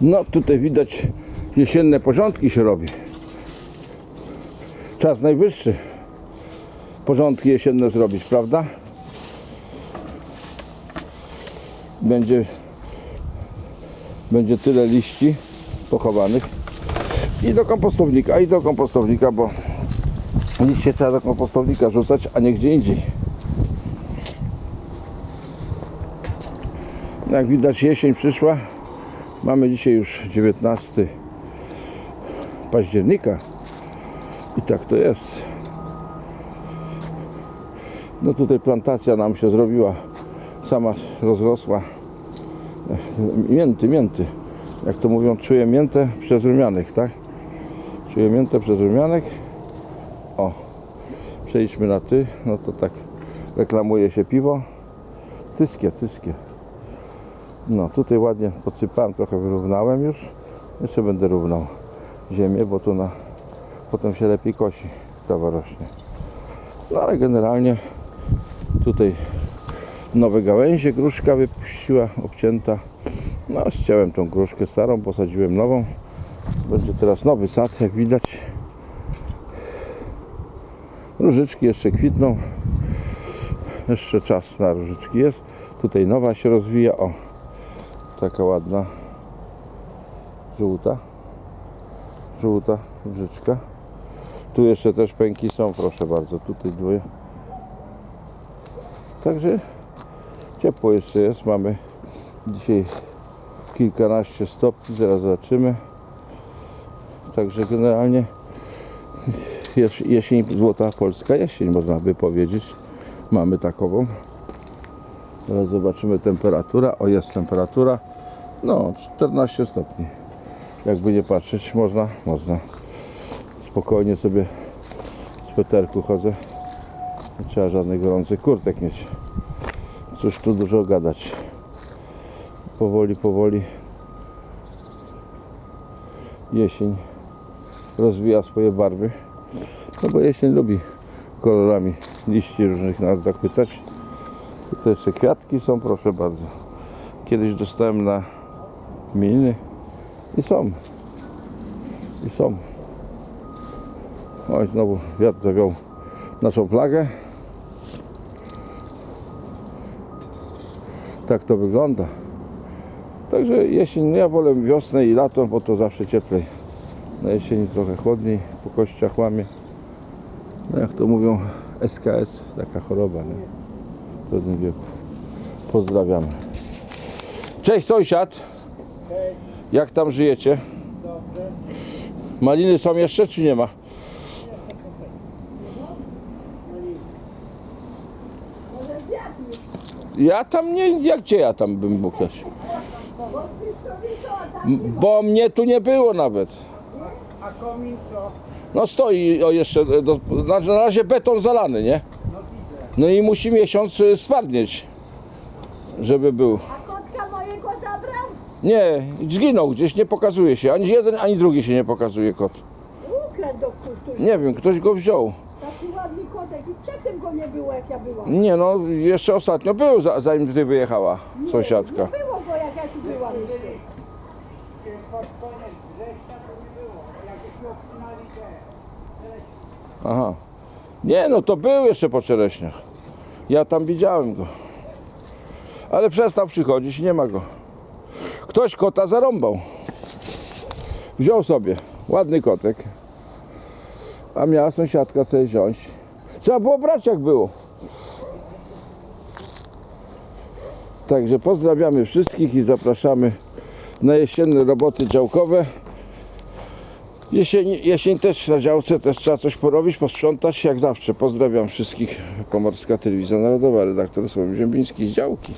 No tutaj widać jesienne porządki się robi. Czas najwyższy porządki jesienne zrobić, prawda? Będzie będzie tyle liści pochowanych i do kompostownika, i do kompostownika, bo liście trzeba do kompostownika rzucać, a nie gdzie indziej. Jak widać jesień przyszła. Mamy dzisiaj już 19 października i tak to jest. No tutaj plantacja nam się zrobiła, sama rozrosła. Mięty, mięty. Jak to mówią, czuję miętę przez rumianek, tak? Czuję miętę przez rumianek. O, przejdźmy na ty. No to tak reklamuje się piwo. Tyskie, tyskie. No tutaj ładnie podsypałem, trochę wyrównałem już. Jeszcze będę równał ziemię, bo tu na, potem się lepiej kosi trawa rośnie. No ale generalnie tutaj nowe gałęzie gruszka wypuściła, obcięta. No ściąłem tą gruszkę starą, posadziłem nową. Będzie teraz nowy sad, jak widać. Różyczki jeszcze kwitną. Jeszcze czas na różyczki jest. Tutaj nowa się rozwija. O, taka ładna żółta żółta brzyczka tu jeszcze też pęki są proszę bardzo tutaj dwoje. Także ciepło jeszcze jest mamy dzisiaj kilkanaście stopni zaraz zobaczymy. Także generalnie jes- jesień złota polska jesień można by powiedzieć. Mamy takową. Teraz zobaczymy temperatura. O, jest temperatura. No, 14 stopni. Jakby nie patrzeć, można, można. Spokojnie sobie z peterku chodzę. Nie trzeba żadnych gorących kurtek mieć. Cóż tu dużo gadać. Powoli, powoli jesień rozwija swoje barwy. No bo jesień lubi kolorami liści różnych nas zachwycać. Tutaj jeszcze kwiatki są, proszę bardzo. Kiedyś dostałem na imieniny i są. I są. Oj, znowu wiatr zawiał naszą flagę. Tak to wygląda. Także jesień, no ja wolę wiosnę i lato, bo to zawsze cieplej. Na jesieni trochę chłodniej, po kościach łamie. No jak to mówią, SKS, taka choroba, nie? w pewnym wieku. Pozdrawiamy. Cześć sąsiad. Jak tam żyjecie? Maliny są jeszcze czy nie ma? Ja tam nie, jak gdzie ja tam bym mógł jechać? Bo mnie tu nie było nawet. A komin co? No stoi o jeszcze, do, na, na razie beton zalany, nie? No i musi miesiąc y, stwardnieć, żeby był. A kotka mojego zabrał? Nie, zginął gdzieś, nie pokazuje się. Ani jeden, ani drugi się nie pokazuje kot. Ukradł do kultury. Nie wiem, ktoś go wziął. Taki ładny kotek i przedtem go nie było jak ja byłam. Nie no, jeszcze ostatnio był, za- zanim tutaj wyjechała sąsiadka. Nie było go jak ja tu byłam jeszcze. Pod koniec września to nie było. Jakbyśmy obcinali te. Aha. Nie no, to był jeszcze po czereśniach. Ja tam widziałem go. Ale przestał przychodzić nie ma go. Ktoś kota zarąbał. Wziął sobie. Ładny kotek. A miała sąsiadka sobie wziąć. Trzeba było brać jak było. Także pozdrawiamy wszystkich i zapraszamy na jesienne roboty działkowe. Jesień, jesień też na działce, też trzeba coś porobić, posprzątać, jak zawsze. Pozdrawiam wszystkich. Pomorska Telewizja Narodowa, redaktor Sławomir Ziembiński z działki.